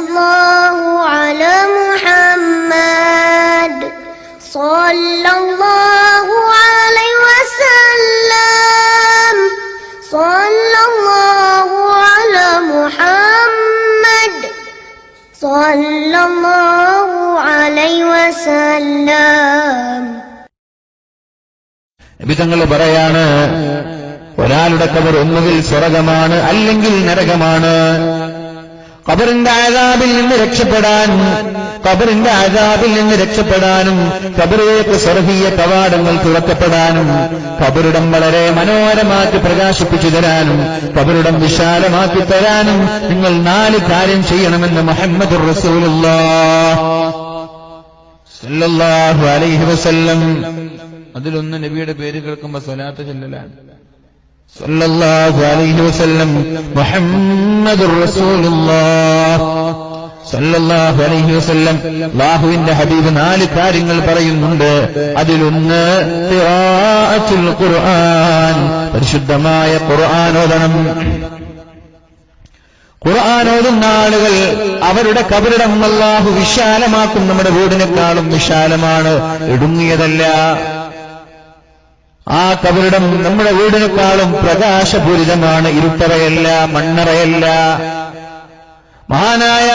الله على محمد صلى الله عليه وسلم صلى الله على محمد صلى الله عليه وسلم നബി തങ്ങൾ പറയാണ് ഒരാളുടെ കബർ ഒന്നുകിൽ സ്വർഗമാണ് അല്ലെങ്കിൽ നരകമാണ് കബറിന്റെ ആദാബിൽ നിന്ന് രക്ഷപ്പെടാൻ കബറിന്റെ ആദാബിൽ നിന്ന് രക്ഷപ്പെടാനും കബറിലേക്ക് സ്വർഗീയ കവാടങ്ങൾ തുറക്കപ്പെടാനും കബറിടം വളരെ മനോഹരമാക്കി പ്രകാശിപ്പിച്ചു തരാനും കബറിടം വിശാലമാക്കി തരാനും നിങ്ങൾ നാല് കാര്യം ചെയ്യണമെന്ന് മുഹമ്മദ് സല്ലല്ലാഹു അലൈഹി വസല്ലം. അതിലൊന്ന് നബിയുടെ പേര് കേൾക്കുമ്പോ സ്വലാത്ത് ചെല്ലലാണ്. സല്ലല്ലാഹു അലൈഹി വസല്ലം മുഹമ്മദുർ റസൂലുള്ളാഹ്. സല്ലല്ലാഹു അലൈഹി വസല്ലം അല്ലാഹുവിന്റെ ഹബീബ് നാല് കാര്യങ്ങൾ പറയുന്നുണ്ട്. അതിലൊന്ന് ഖിറാഅത്തുൽ ഖുർആൻ. പരിശുദ്ധമായ ഖുർആൻ ഓതണം. ആളുകൾ അവരുടെ കബറിടം അല്ലാഹു വിശാലമാക്കും. നമ്മുടെ വീടിനേക്കാളും വിശാലമാണ്. ഇടുങ്ങിയതല്ല. ആ കബറിടം നമ്മുടെ വീടിനേക്കാളും പ്രകാശപൂരിതമാണ്. ഇരുട്ടറയല്ല മണ്ണറയല്ല. മഹാനായ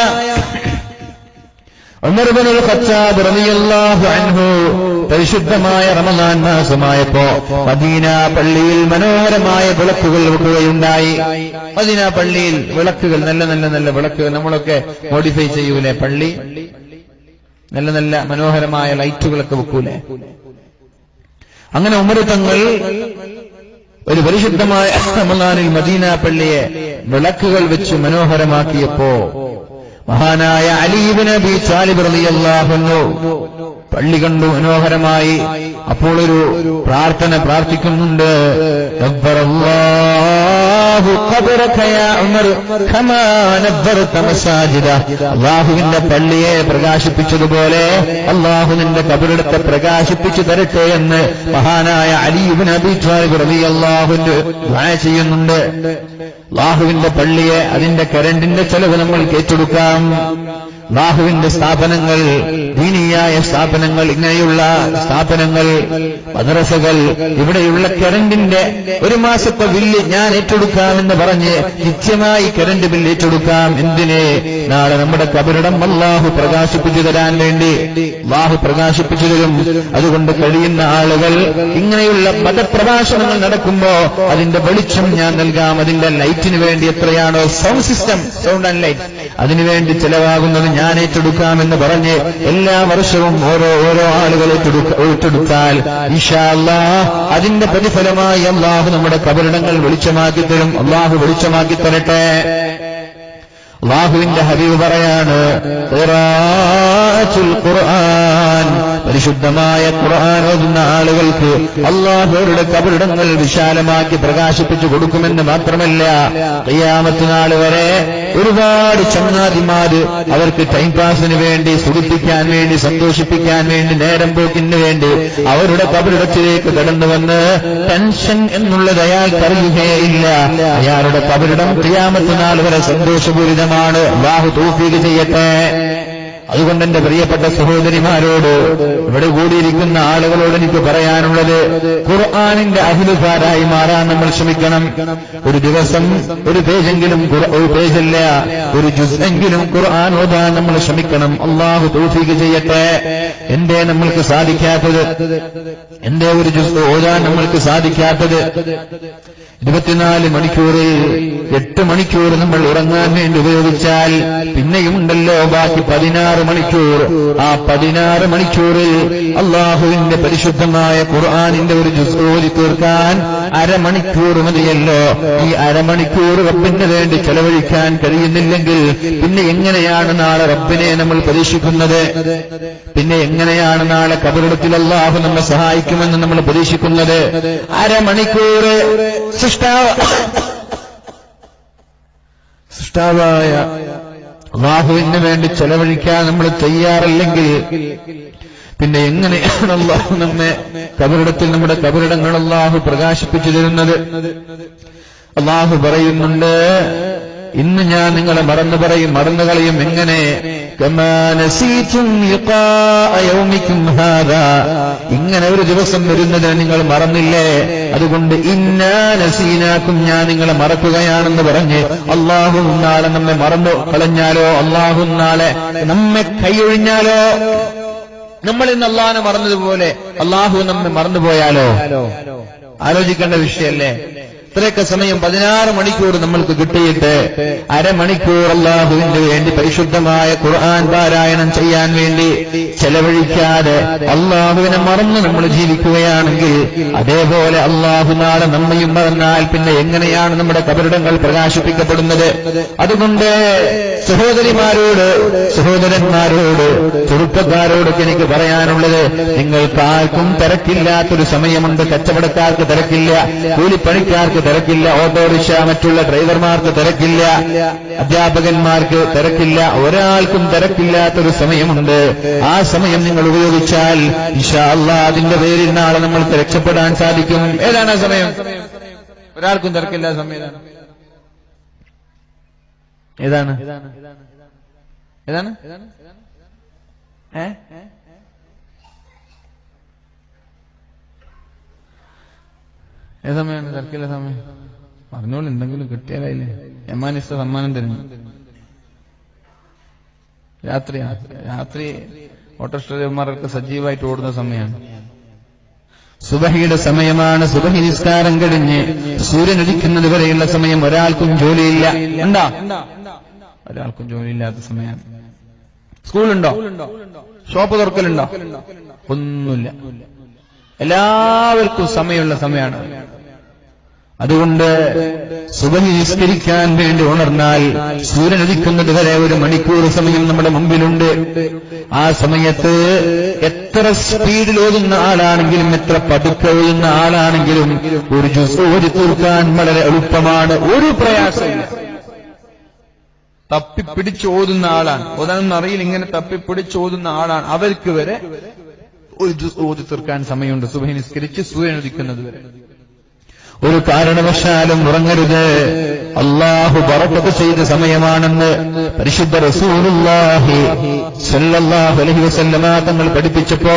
പരിശുദ്ധമായ റമദാൻ മാസമായപ്പോ മദീന പള്ളിയിൽ മനോഹരമായ വിളക്കുകൾ വെക്കുകയുണ്ടായി. മദീന പള്ളിയിൽ വിളക്കുകൾ നല്ല നല്ല നല്ല വിളക്കുകൾ നമ്മളൊക്കെ മോഡിഫൈ ചെയ്യൂലേ പള്ളി? നല്ല നല്ല മനോഹരമായ ലൈറ്റുകളൊക്കെ വെക്കൂലേ? അങ്ങനെ ഉമർ തങ്ങൾ ഒരു പരിശുദ്ധമായ റമദാനിൽ മദീന പള്ളിയെ വിളക്കുകൾ വെച്ച് മനോഹരമാക്കിയപ്പോ മഹാനായ അലീബിന് നബി താലിബ് റളിയല്ലാഹു പള്ളി കണ്ടു മനോഹരമായി. അപ്പോൾ ഒരു പ്രാർത്ഥന പ്രാർത്ഥിക്കുന്നുണ്ട്. അള്ളാഹുവിന്റെ പള്ളിയെ പ്രകാശിപ്പിച്ചതുപോലെ അല്ലാഹു നിന്റെ കബറിടത്തെ പ്രകാശിപ്പിച്ചു തരട്ടെ എന്ന് മഹാനായ അലി ഇബ്നു അബി ത്വാലിബ് റളിയല്ലാഹു ദുആ ചെയ്യുന്നുണ്ട്. അല്ലാഹുവിന്റെ പള്ളിയെ അതിന്റെ കരണ്ടിന്റെ ചെലവ് നമ്മൾ ഏറ്റെടുക്കാം. ലാഹുവിന്റെ സ്ഥാപനങ്ങൾ ദീനീയായ സ്ഥാപനങ്ങൾ ഇങ്ങനെയുള്ള സ്ഥാപനങ്ങൾ മദ്രസകൾ ഇവിടെയുള്ള കരണ്ടിന്റെ ഒരു മാസത്തെ ബില്ല് ഞാൻ ഏറ്റെടുക്കാമെന്ന് പറഞ്ഞ് നിത്യമായി കരണ്ട് ബില്ല് ഏറ്റെടുക്കാം. എന്തിനെ? നാളെ നമ്മുടെ കബരിടം അള്ളാഹു പ്രകാശിപ്പിച്ചു തരാൻ വേണ്ടി. അള്ളാഹു പ്രകാശിപ്പിച്ചു തരും. അതുകൊണ്ട് കഴിയുന്ന ആളുകൾ ഇങ്ങനെയുള്ള പദപ്രഭാഷണങ്ങൾ നടക്കുമ്പോ അതിന്റെ വെളിച്ചം ഞാൻ നൽകാം. അതിന്റെ ലൈറ്റിന് വേണ്ടി എത്രയാണോ sound system sound and light അതിനുവേണ്ടി ചെലവാകുന്നത് ഞാൻ ഏറ്റെടുക്കാമെന്ന് പറഞ്ഞ് എല്ലാ വർഷവും ഓരോ ഓരോ ആളുകൾ ഏറ്റെടുത്താൽ ഇഷാല്ലാ അതിന്റെ പ്രതിഫലമായി അള്ളാഹു നമ്മുടെ കബറിടങ്ങൾ വെളിച്ചമാക്കി തരും. അള്ളാഹു വെളിച്ചമാക്കി തരട്ടെ. അള്ളാഹുവിന്റെ ഹബീബ് പറയാണ് ഖുർആൻ. പരിശുദ്ധമായ ഖുർആൻ ഓതുന്ന ആളുകൾക്ക് അള്ളാഹു അവരുടെ വിശാലമാക്കി പ്രകാശിപ്പിച്ചു കൊടുക്കുമെന്ന് മാത്രമല്ല അയ്യാമത്തിനാൾ വരെ ഒരുപാട് ചങ്ങാതിമാര് അവർക്ക് ടൈം പാസിന് വേണ്ടി സുഖിപ്പിക്കാൻ വേണ്ടി സന്തോഷിപ്പിക്കാൻ വേണ്ടി നേരം പോക്കിന് വേണ്ടി അവരുടെ കബറിടത്തിലേക്ക് കടന്നു വന്ന് ടെൻഷൻ എന്നുള്ളത് അയാൾക്ക് കറിയുകയില്ല അയാളുടെ കബറിടം ക്രിയാമത്തിനാൾ നാൾ വരെ സന്തോഷപൂരിതമാണ്. ബാഹു തോഫീക്ക് ചെയ്യട്ടെ. അതുകൊണ്ട് എന്റെ പ്രിയപ്പെട്ട സഹോദരിമാരോട് ഇവിടെ കൂടിയിരിക്കുന്ന ആളുകളോട് എനിക്ക് പറയാനുള്ളത് ഖുർആാനിന്റെ അഹിലുകാരായി മാറാൻ നമ്മൾ ശ്രമിക്കണം. ഒരു ദിവസം ഒരു പേജെങ്കിലും ഒരു പേജല്ല ഒരു ജുസെങ്കിലും ഖുർആൻ ഓതാൻ നമ്മൾ ശ്രമിക്കണം. അള്ളാഹു തോഫീക്ക് ചെയ്യട്ടെ. എന്തേ നമ്മൾക്ക് സാധിക്കാത്തത്? എന്തേ ഒരു ജുസ് ഓതാൻ നമ്മൾക്ക് സാധിക്കാത്തത്? ഇരുപത്തിനാല് മണിക്കൂറിൽ എട്ട് മണിക്കൂർ നമ്മൾ ഉറങ്ങാൻ വേണ്ടി ഉപയോഗിച്ചാൽ പിന്നെയുണ്ടല്ലോ ബാക്കി പതിനാറ് മണിക്കൂർ. ആ പതിനാറ് മണിക്കൂറിൽ അള്ളാഹുവിന്റെ പരിശുദ്ധമായ ഖുർആാനിന്റെ ഒരു ജോലി തീർക്കാൻ അരമണിക്കൂർ മതിയല്ലോ. ഈ അരമണിക്കൂർ റബ്ബിന് വേണ്ടി ചെലവഴിക്കാൻ കഴിയുന്നില്ലെങ്കിൽ പിന്നെ എങ്ങനെയാണ് നാളെ റബ്ബിനെ നമ്മൾ പരീക്ഷിക്കുന്നത് പിന്നെ എങ്ങനെയാണ് നാളെ കബറിടത്തിൽ അള്ളാഹു നമ്മെ സഹായിക്കുമെന്ന് നമ്മൾ പ്രതീക്ഷിക്കുന്നത്? അരമണിക്കൂർ സൃഷ്ടാവ് സൃഷ്ടാവായ അള്ളാഹുവിന് വേണ്ടി ചെലവഴിക്കാൻ നമ്മൾ തയ്യാറല്ലെങ്കിൽ പിന്നെ എങ്ങനെയാണ് അള്ളാഹു നമ്മെ കബറിടത്തിൽ നമ്മുടെ കബറിടങ്ങൾ അള്ളാഹു പ്രകാശിപ്പിച്ചു തരുന്നത്? അള്ളാഹു പറയുന്നുണ്ട് ഇന്ന് ഞാൻ നിങ്ങളെ മറന്നു പറയും മറന്നു കളയും. എങ്ങനെ. ഇങ്ങനെ ഒരു ദിവസം വരുന്നത് നിങ്ങൾ മറന്നില്ലേ? അതുകൊണ്ട് ഇന്നാ നസീനാക്കും ഞാൻ നിങ്ങളെ മറക്കുകയാണെന്ന് പറഞ്ഞ് അള്ളാഹു നാളെ നമ്മെ മറന്നു കളഞ്ഞാലോ? അള്ളാഹു നാളെ നമ്മെ കൈയൊഴിഞ്ഞാലോ? നമ്മൾ ഇന്ന് അള്ളാഹാനെ മറന്നതുപോലെ അള്ളാഹു നമ്മെ മറന്നുപോയാലോ? ആലോചിക്കേണ്ട വിഷയല്ലേ ഇത്രയൊക്കെ സമയം പതിനാറ് മണിക്കൂർ നമ്മൾക്ക് കിട്ടിയിട്ട് അരമണിക്കൂർ അള്ളാഹുവിന് വേണ്ടി പരിശുദ്ധമായ ഖുർആൻ പാരായണം ചെയ്യാൻ വേണ്ടി ചെലവഴിക്കാതെ അള്ളാഹുവിനെ മറന്ന് നമ്മൾ ജീവിക്കുകയാണെങ്കിൽ അതേപോലെ അള്ളാഹു നാളെ നമ്മയും മറന്നാൽ പിന്നെ എങ്ങനെയാണ് നമ്മുടെ കബരിടങ്ങൾ പ്രകാശിപ്പിക്കപ്പെടുന്നത്? അതുകൊണ്ട് സഹോദരിമാരോട് സഹോദരന്മാരോട് ചെറുപ്പക്കാരോടൊക്കെ എനിക്ക് പറയാനുള്ളത് നിങ്ങൾക്ക് ആർക്കും തിരക്കില്ലാത്തൊരു സമയമുണ്ട് കച്ചവടക്കാർക്ക് തിരക്കില്ല കൂലിപ്പണിക്കാർക്ക് തിരക്കില്ല ഓട്ടോറിക്ഷ മറ്റുള്ള ഡ്രൈവർമാർക്ക് തിരക്കില്ല അധ്യാപകന്മാർക്ക് തിരക്കില്ല ഒരാൾക്കും തിരക്കില്ലാത്തൊരു സമയമുണ്ട്. ആ സമയം നിങ്ങൾ ഉപയോഗിച്ചാൽ ഇഷാള്ള അതിന്റെ പേരിൽ നാളെ നമ്മൾക്ക് രക്ഷപ്പെടാൻ സാധിക്കും. ഏതാണ് ആ സമയം? ഒരാൾക്കും തിരക്കില്ല സമയം ഏതാണ്? ഏതാണ്? ഏ? ഏത് സമയമാണ് തിരക്കില്ല സമയം. പറഞ്ഞോളൂ എന്തെങ്കിലും കിട്ടിയാലേ യമാനിസ്ത സമ്മാനം തരുന്നു രാത്രി രാത്രി ഓട്ടോറിക്ഷമാരൊക്കെ സജീവമായിട്ട് ഓടുന്ന സമയമാണ് സുബഹിയുടെ സമയമാണ് സുബഹി നിസ്കാരം കഴിഞ്ഞ് സൂര്യൻ ഉദിക്കുന്നത് വരെയുള്ള സമയം. ഒരാൾക്കും ജോലിയില്ല. എന്താ? ഒരാൾക്കും ജോലിയില്ലാത്ത സമയമാണ് സ്കൂളുണ്ടോ? ഷോപ്പ് തുറക്കലുണ്ടോ? ഒന്നുമില്ല. എല്ലാവർക്കും സമയമുള്ള സമയമാണ്. അതുകൊണ്ട് സുബഹി നിസ്കരിക്കാൻ വേണ്ടി ഉണർന്നാൽ സൂര്യൻ വരെ ഒരു മണിക്കൂർ സമയം നമ്മുടെ മുമ്പിലുണ്ട്. ആ സമയത്ത് എത്ര സ്പീഡിൽ ഓതുന്ന ആളാണെങ്കിലും എത്ര പതുക്കെ ഓതുന്ന ആളാണെങ്കിലും ഒരു ജ്യൂസ് ഓതി തീർക്കാൻ വളരെ എളുപ്പമാണ്. ഒരു പ്രയാസമില്ല തപ്പിപ്പിടിച്ച് ഓതുന്ന ആളാണ്. ഓതാനൊന്നും അറിയില്ല ഇങ്ങനെ തപ്പിപ്പിടിച്ച് ഓതുന്ന ആളാണ്. അവർക്ക് വരെ ഒരു ജ്യൂസ് ഓതി തീർക്കാൻ സമയമുണ്ട്. സുബഹി നിസ്കരിച്ച് സൂര്യൻ ഉദിക്കുന്നത് വരെ. ഒരു കാരണവശാലും ഉറങ്ങരുത്. അള്ളാഹു പറപ്പത്ത് ചെയ്ത സമയമാണെന്ന് പരിശുദ്ധ റസൂലുള്ളാഹി സല്ലല്ലാഹു അലൈഹി വസല്ലമ തങ്ങൾ പഠിപ്പിച്ചപ്പോ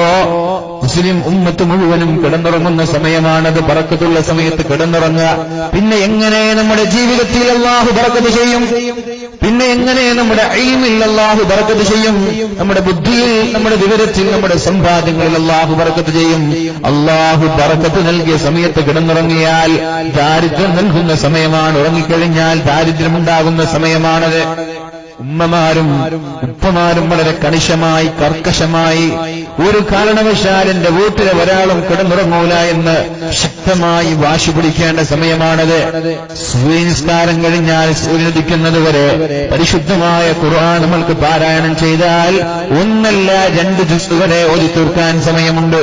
മുസ്ലിം ഉമ്മത്ത് മുഴുവനും കിടന്നുറങ്ങുന്ന സമയമാണത്. പറക്കത്തുള്ള സമയത്ത് കിടന്നുറങ്ങുക. പിന്നെ എങ്ങനെ നമ്മുടെ ജീവിതത്തിൽ അള്ളാഹു പറക്കത് ചെയ്യും? പിന്നെ എങ്ങനെ നമ്മുടെ അയിമിൽ അള്ളാഹു പറക്കത് ചെയ്യും? നമ്മുടെ ബുദ്ധിയിൽ നമ്മുടെ വിവരത്തിൽ നമ്മുടെ സമ്പാദ്യങ്ങളിൽ അള്ളാഹു പറക്കത്ത് ചെയ്യും. അള്ളാഹു പറക്കത്ത് നൽകിയ സമയത്ത് കിടന്നുറങ്ങിയാൽ ദാരിദ്ര്യം നൽകുന്ന സമയമാണ്. ഉറങ്ങിക്കഴിഞ്ഞാൽ ദാരിദ്ര്യമുണ്ടാകുന്ന സമയമാണത്. ഉമ്മമാരും ഉപ്പമാരും വളരെ കണിശമായി കർക്കശമായി ഒരു കാരണവശാൽ എന്റെ വീട്ടിലെ ഒരാളും കിടന്നുറങ്ങൂല എന്ന് ശക്തമായി വാശി പിടിക്കേണ്ട സമയമാണത്. സൂര്യനിസ്കാരം കഴിഞ്ഞാൽ സൂര്യനുദിക്കുന്നത് വരെ പരിശുദ്ധമായ ഖുർആൻ നമ്മൾക്ക് പാരായണം ചെയ്താൽ ഒന്നല്ല രണ്ട് ജുസ് വരെ ഓതി തീർക്കാൻ സമയമുണ്ട്.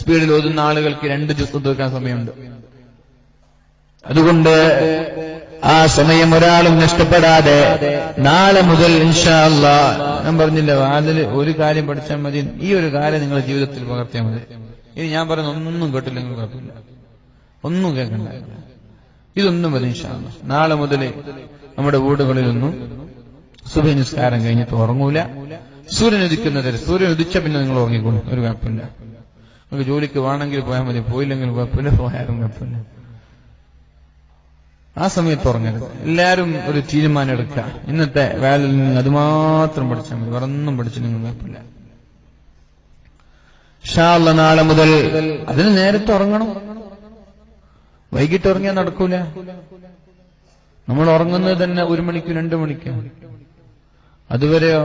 സ്പീഡിൽ ഓതുന്ന ആളുകൾക്ക് രണ്ട് ദിവസം തീർക്കാൻ സമയമുണ്ട്. അതുകൊണ്ട് ആ സമയം ഒരാളും നഷ്ടപ്പെടാതെ നാളെ മുതൽ ഇൻഷാല്ല ഞാൻ പറഞ്ഞില്ല അതിൽ ഒരു കാര്യം പഠിച്ചാൽ മതി. ഈ ഒരു കാര്യം നിങ്ങളുടെ ജീവിതത്തിൽ പകർത്തിയാൽ മതി. ഇനി ഞാൻ പറയുന്ന ഒന്നും കേട്ടില്ല നിങ്ങൾ കുഴപ്പമില്ല ഒന്നും കേൾക്കണ്ട. ഇതൊന്നും മതി ഇൻഷാല്ല നാളെ മുതൽ നമ്മുടെ വീടുകളിലൊന്നും സുബഹി നിസ്കാരം കഴിഞ്ഞിട്ട് ഉറങ്ങൂല. സൂര്യൻ ഉദിക്കുന്നതിൽ. സൂര്യൻ ഉദിച്ച പിന്നെ നിങ്ങൾ ഉറങ്ങിക്കോളും. ഒരു കുഴപ്പമില്ല. നിങ്ങൾക്ക് ജോലിക്ക് വേണമെങ്കിൽ പോയാൽ മതി. പോയില്ലെങ്കിൽ കുഴപ്പമില്ല പോയാലും കുഴപ്പമില്ല. ആ സമയത്ത് ഉറങ്ങരുത്. എല്ലാവരും ഒരു തീരുമാനം എടുക്കുക. ഇന്നത്തെ വേലയിൽ നിന്ന് അത് മാത്രം പഠിച്ചാൽ മതി. വേറൊന്നും പഠിച്ചില്ലെങ്കിൽ കുഴപ്പമില്ല. ഷാള്ള നാളെ മുതൽ അതിന് നേരത്തെ ഉറങ്ങണം. വൈകിട്ട് ഉറങ്ങിയാൽ നടക്കൂല. നമ്മൾ ഉറങ്ങുന്നത് തന്നെ ഒരു മണിക്ക് രണ്ടു മണിക്ക്. അതുവരെയോ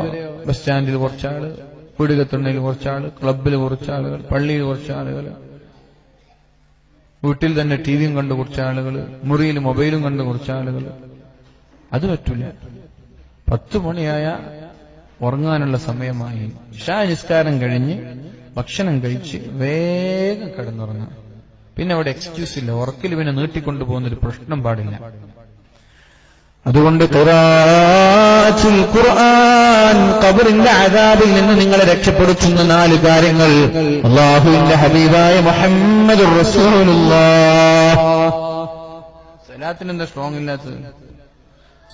ബസ് സ്റ്റാൻഡിൽ കുറച്ചാൾ പീടികത്തുണ്ടയിൽ കുറച്ചാൾ ക്ലബിൽ കുറച്ചാളുകൾ പള്ളിയിൽ കുറച്ചാളുകൾ വീട്ടിൽ തന്നെ ടി വിയും കണ്ട് കുറച്ച് ആളുകൾ മുറിയിൽ മൊബൈലും കണ്ട് കുറച്ച് ആളുകൾ അത് പറ്റൂല. പത്ത് മണിയായ ഉറങ്ങാനുള്ള സമയമായി. ഇഷാ നിസ്കാരം കഴിഞ്ഞ് ഭക്ഷണം കഴിച്ച് വേഗം കിടന്നുറങ്ങാം. പിന്നെ അവിടെ എക്സ്ക്യൂസ് ഇല്ല. ഉറക്കിൽ പിന്നെ നീട്ടിക്കൊണ്ടു പോകുന്നൊരു പ്രശ്നം പാടില്ല. അതുകൊണ്ട് ഖുർആൻ കബറിന്റെ അതാബിൽ നിന്ന് നിങ്ങളെ രക്ഷപ്പെടുത്തുന്ന നാല് കാര്യങ്ങൾ. അള്ളാഹുവിന്റെ ഹബീബായ മുഹമ്മദ് റസൂലുള്ള സലാത്തിന് എന്താ സ്ട്രോങ് ഇല്ലാത്തത്?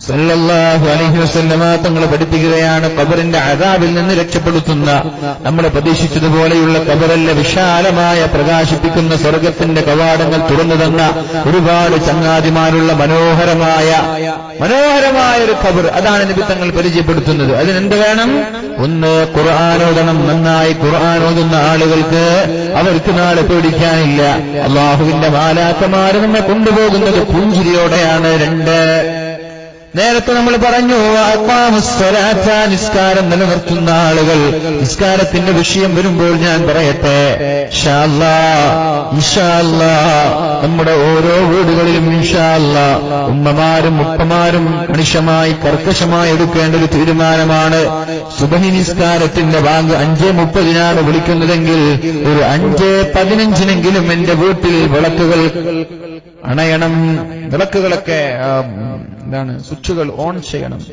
സല്ലല്ലാഹു അലൈഹി വസല്ലമ തങ്ങൾ പഠിപ്പിക്കുകയാണ് കബറിന്റെ അതാവിൽ നിന്ന് രക്ഷപ്പെടുത്തുന്ന. നമ്മളെ പ്രതീക്ഷിച്ചതുപോലെയുള്ള കബറല്ല വിശാലമായ പ്രകാശിപ്പിക്കുന്ന സ്വർഗത്തിന്റെ കവാടങ്ങൾ തുറന്നു തന്ന ഒരുപാട് ചങ്ങാതിമാരുള്ള മനോഹരമായ മനോഹരമായ ഒരു കബർ അതാണ് നബി തങ്ങൾ പരിചയപ്പെടുത്തുന്നത്. അതിനെന്ത് വേണം? ഒന്ന് ഖുർആാനോദണം നന്നായി ഖുർആാനോദുന്ന ആളുകൾക്ക് അവർക്ക് നാളെ പേടിക്കാനില്ല. അള്ളാഹുവിന്റെ മാലാക്കമാര് നമ്മെ കൊണ്ടുപോകുന്നത് പുഞ്ചിരിയോടെയാണ്. രണ്ട് നേരത്തെ നമ്മൾ പറഞ്ഞു നിസ്കാരം നിലനിർത്തുന്ന ആളുകൾ. നിസ്കാരത്തിന്റെ വിഷയം വരുമ്പോൾ ഞാൻ പറയട്ടെ നമ്മുടെ ഓരോ വീടുകളിലും ഇൻഷാല്ല ഉമ്മമാരും ഉപ്പമാരും മനുഷ്യമായി കർക്കശമായി എടുക്കേണ്ട ഒരു തീരുമാനമാണ്. സുബഹി നിസ്കാരത്തിന്റെ ബാങ്ക് അഞ്ചേ മുപ്പതിനാണ് വിളിക്കുന്നതെങ്കിൽ ഒരു അഞ്ചേ പതിനഞ്ചിനെങ്കിലും എന്റെ വീട്ടിൽ വിളക്കുകൾ അണയണം. വിളക്കുകളൊക്കെ എന്താണ്? സ്വിച്ചുകൾ ഓൺ ചെയ്യണം.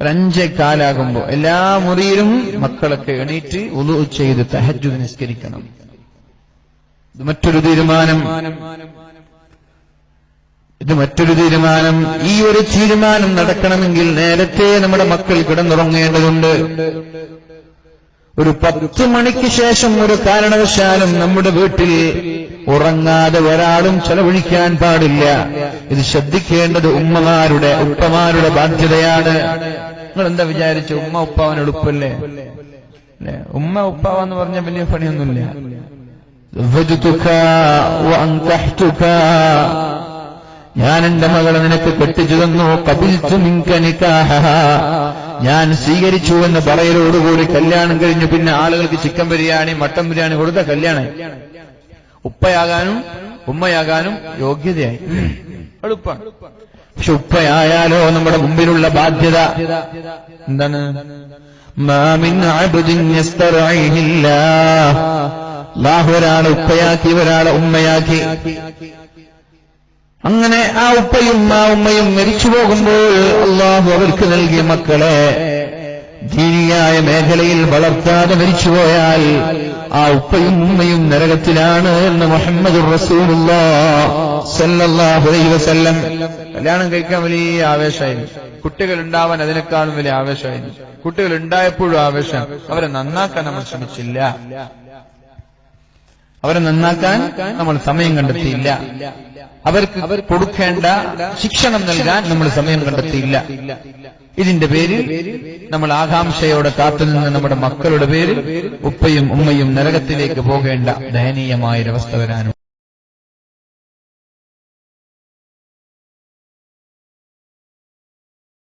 ഒരു അഞ്ചേ കാലാകുമ്പോ എല്ലാ മുറിയിലും മക്കളൊക്കെ എണീറ്റ് ഉളു ചെയ്ത് തഹജു നിസ്കരിക്കണം. ഇത് മറ്റൊരു തീരുമാനം. ഇത് മറ്റൊരു തീരുമാനം. ഈ ഒരു തീരുമാനം നടക്കണമെങ്കിൽ നേരത്തെ നമ്മുടെ മക്കൾ കിടന്നുറങ്ങേണ്ടതുണ്ട്. ഒരു പത്ത് മണിക്ക് ശേഷം ഒരു കാരണവശാലും നമ്മുടെ വീട്ടിൽ ഉറങ്ങാതെ ഒരാളും ചെലവഴിക്കാൻ പാടില്ല. ഇത് ശ്രദ്ധിക്കേണ്ടത് ഉമ്മമാരുടെ ഉപ്പമാരുടെ ബാധ്യതയാണ്. നിങ്ങൾ എന്താ വിചാരിച്ചു ഉമ്മ ഉപ്പാവൻ എളുപ്പല്ലേ? അല്ലെ? ഉമ്മ ഉപ്പാവ എന്ന് പറഞ്ഞ വലിയ പണിയൊന്നുമില്ല. ഞാൻ എന്റെ മകളെ നിനക്ക് കെട്ടിച്ചു തന്നു കപിൽച്ചു മിങ്കനിക്കാഹ. ഞാൻ സ്വീകരിച്ചു എന്ന് പറയലോടുകൂടി കല്യാണം കഴിഞ്ഞു. പിന്നെ ആളുകൾക്ക് ചിക്കൻ ബിരിയാണി മട്ടൻ ബിരിയാണി കൊടുത്ത കല്യാണം. ഉപ്പയാകാനും ഉമ്മയാകാനും യോഗ്യതയായി. എളുപ്പമാണ് പക്ഷെ ഉപ്പയായാലോ നമ്മുടെ മുമ്പിലുള്ള ബാധ്യത? എന്താണ്? മാമിൻ. അല്ലാഹു ഒരാളെ ഉപ്പയാക്കി ഒരാളെ ഉമ്മയാക്കി. അങ്ങനെ ആ ഉപ്പയും ആ ഉമ്മയും മരിച്ചു പോകുമ്പോൾ അള്ളാഹു അവർക്ക് നൽകിയ മക്കളെ ദീനിയായ മേഖലയിൽ വളർത്താതെ മരിച്ചുപോയാൽ ആ ഉപ്പയും ഉമ്മയും നരകത്തിലാണ് എന്ന് മുഹമ്മദ് വസല്ലം. കല്യാണം കഴിക്കാൻ വലിയ ആവേശമായിരുന്നു. കുട്ടികൾ ഉണ്ടാവാൻ അതിനേക്കാളും വലിയ ആവേശമായിരുന്നു. കുട്ടികൾ ഉണ്ടായപ്പോഴും ആവേശം. അവരെ നന്നാക്കാൻ നമ്മൾ ശ്രമിച്ചില്ല. അവരെ നന്നാക്കാൻ നമ്മൾ സമയം കണ്ടെത്തിയില്ല. അവർക്ക് അവർ കൊടുക്കേണ്ട ശിക്ഷണം നൽകാൻ നമ്മൾ സമയം കണ്ടെത്തിയില്ല. ഇതിന്റെ പേരിൽ നമ്മൾ ആകാംക്ഷയോടെ കാത്തുനിന്ന് നമ്മുടെ മക്കളുടെ പേരിൽ ഉപ്പയും ഉമ്മയും നരകത്തിലേക്ക് പോകേണ്ട ദയനീയമായൊരവസ്ഥ വരാനും